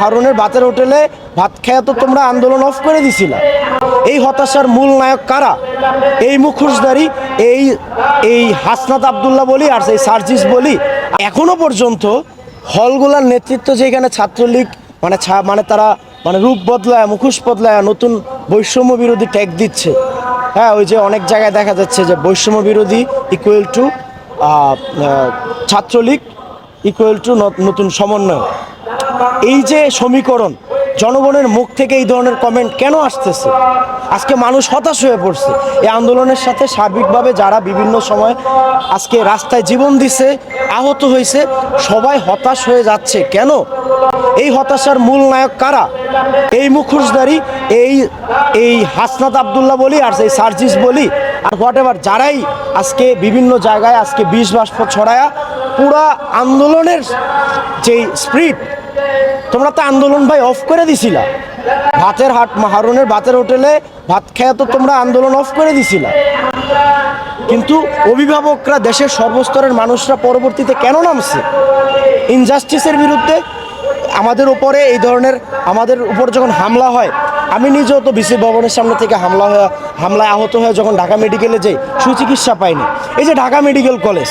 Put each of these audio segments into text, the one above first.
হারুনের ভাতের হোটেলে ভাত খেয়ে তো তোমরা আন্দোলন অফ করে দিছিলা। এই হতাশার মূল নায়ক কারা? এই মুখোশধারী, এই এই হাসনাত আবদুল্লাহ বলি আর সেই সার্জিস বলি, এখনও পর্যন্ত হলগুলার নেতৃত্ব যেখানে ছাত্রলীগ মানে মানে তারা মানে রূপ বদলায়, মুখোশ বদলায় নতুন বৈষম্য বিরোধী ট্যাগ দিচ্ছে। হ্যাঁ ওই যে অনেক জায়গায় দেখা যাচ্ছে যে বৈষম্য বিরোধী equal to Chhatra League equal to নতুন সমন্বয় এই যে সমীকরণ, জনগণের মুখ থেকে এই ধরনের কমেন্ট কেন আসতেছে? আজকে মানুষ হতাশ হয়ে পড়ছে। এই আন্দোলনের সাথে সার্বিকভাবে যারা বিভিন্ন সময় আজকে রাস্তায় জীবন দিছে, আহত হয়েছে, সবাই হতাশ হয়ে যাচ্ছে। কেন? এই হতাশার মূল নায়ক কারা? এই মুখোশধারী, এই এই হাসনাত আবদুল্লাহ বলি আর সেই সার্জিস বলি। আর হোয়াট যারাই আজকে বিভিন্ন জায়গায় আজকে বিষ বাষ্প ছড়ায়া পুরা আন্দোলনের যেই স্প্রিট, তোমরা তো আন্দোলন ভাই অফ করে দিছিলা। ভাতের হাট হারুনের ভাতের হোটেলে ভাত খেয়ে তো তোমরা আন্দোলন অফ করে দিছিলা। কিন্তু অভিভাবকরা দেশের সর্বস্তরের মানুষরা পরবর্তীতে কেন নামছে? ইনজাস্টিসের বিরুদ্ধে আমাদের উপরে এই ধরনের, আমাদের উপর যখন হামলা হয়, আমি নিজেও তো বিসি ভবনের সামনে থেকে হামলা হয়ে, হামলায় আহত হয়ে যখন ঢাকা মেডিকেলে যাই, সুচিকিৎসা পাইনি। এই যে ঢাকা মেডিকেল কলেজ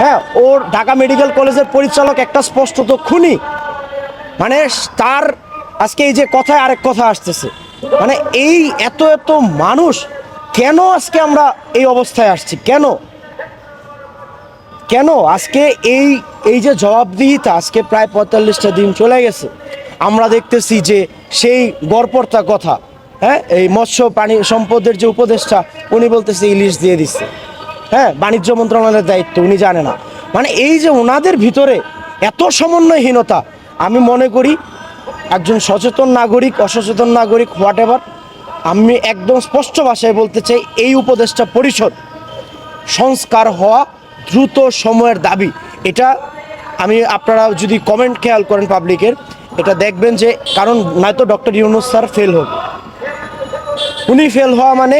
হ্যাঁ ওর ঢাকা মেডিকেল কলেজের পরিচালক একটা স্পষ্টত খুনি। মানে তার আজকে এই যে কথায় আরেক কথা আসতেছে। মানে এই এত এত মানুষ, কেন আজকে আমরা এই অবস্থায় আসছি? কেন? কেন? আজকে এই এই যে জবাবদিহিতা আজকে প্রায় পঁয়তাল্লিশটা দিন চলে গেছে। আমরা দেখতেছি যে সেই গড়পড়তা কথা হ্যাঁ এই মৎস্য প্রাণী সম্পদের যে উপদেষ্টা, উনি বলতেছে ইলিশ দিয়ে দিচ্ছে। হ্যাঁ বাণিজ্য মন্ত্রণালয়ের দায়িত্ব, উনি জানে না। মানে এই যে ওনাদের ভিতরে এত সমন্বয়হীনতা, আমি মনে করি একজন সচেতন নাগরিক, অসচেতন নাগরিক হোয়াট এভার আমি একদম স্পষ্ট ভাষায় বলতে চাই, এই উপদেষ্টা পরিষদ সংস্কার হওয়া দ্রুত সময়ের দাবি। এটা আমি, আপনারা যদি কমেন্ট খেয়াল করেন পাবলিকের এটা দেখবেন যে, কারণ নয়তো ডক্টর ইউনুস স্যার ফেল হবে উনি ফেল হওয়া মানে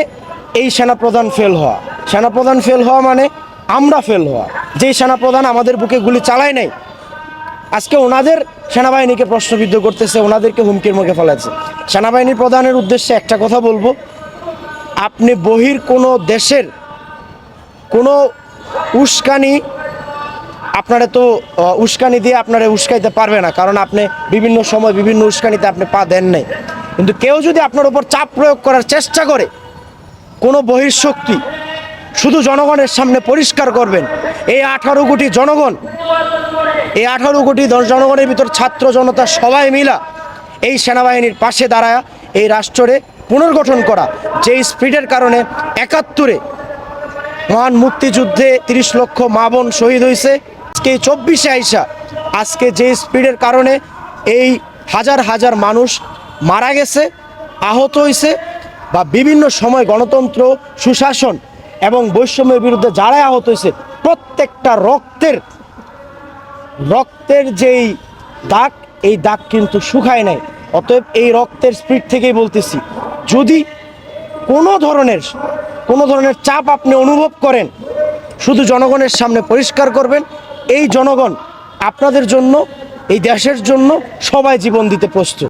এই সেনাপ্রধান ফেল হওয়া। সেনাপ্রধান ফেল হওয়া মানে আমরা ফেল হওয়া। যেই সেনাপ্রধান আমাদের বুকে গুলি চালায় নাই, আজকে ওনাদের সেনাবাহিনীকে প্রশ্নবিদ্ধ করতেছে, ওনাদেরকে হুমকির মুখে ফেলাচ্ছে সেনাবাহিনী প্রধানের উদ্দেশ্যে একটা কথা বলব, আপনি বহির কোনো দেশের কোনো উস্কানি আপনারা তো উস্কানি দিয়ে আপনারা উস্কাইতে পারবে না, কারণ আপনি বিভিন্ন সময় বিভিন্ন উস্কানিতে আপনি পা দেন নাই। কিন্তু কেউ যদি আপনার উপর চাপ প্রয়োগ করার চেষ্টা করে, কোনো বহির্শক্তি শুধু জনগণের সামনে পরিষ্কার করবেন। এই আঠারো কোটি জনগণ, এই আঠারো কোটি জনগণের ভিতর ছাত্র জনতা সবাই মিলা এই সেনাবাহিনীর পাশে দাঁড়ায় এই রাষ্ট্রে পুনর্গঠন করা যে স্পিডের কারণে একাত্তরে মহান মুক্তিযুদ্ধে তিরিশ লক্ষ মা বোন শহীদ হয়েছে। আজকে চব্বিশে আইসা, আজকে যে স্পিডের কারণে এই হাজার হাজার মানুষ মারা গেছে, আহত হয়েছে বা বিভিন্ন সময় গণতন্ত্র, সুশাসন এবং বৈষম্যের বিরুদ্ধে যারাই আহত হয়েছে, প্রত্যেকটা রক্তের রক্তের যেই দাগ, এই দাগ কিন্তু শুকায় নাই। অতএব এই রক্তের স্পিড থেকেই বলতেছি, যদি কোনো ধরনের কোনো ধরনের চাপ আপনি অনুভব করেন, শুধু জনগণের সামনে পরিষ্কার করবেন, এই জনগণ আপনাদের জন্য, এই দেশের জন্য সবাই জীবন দিতে প্রস্তুত।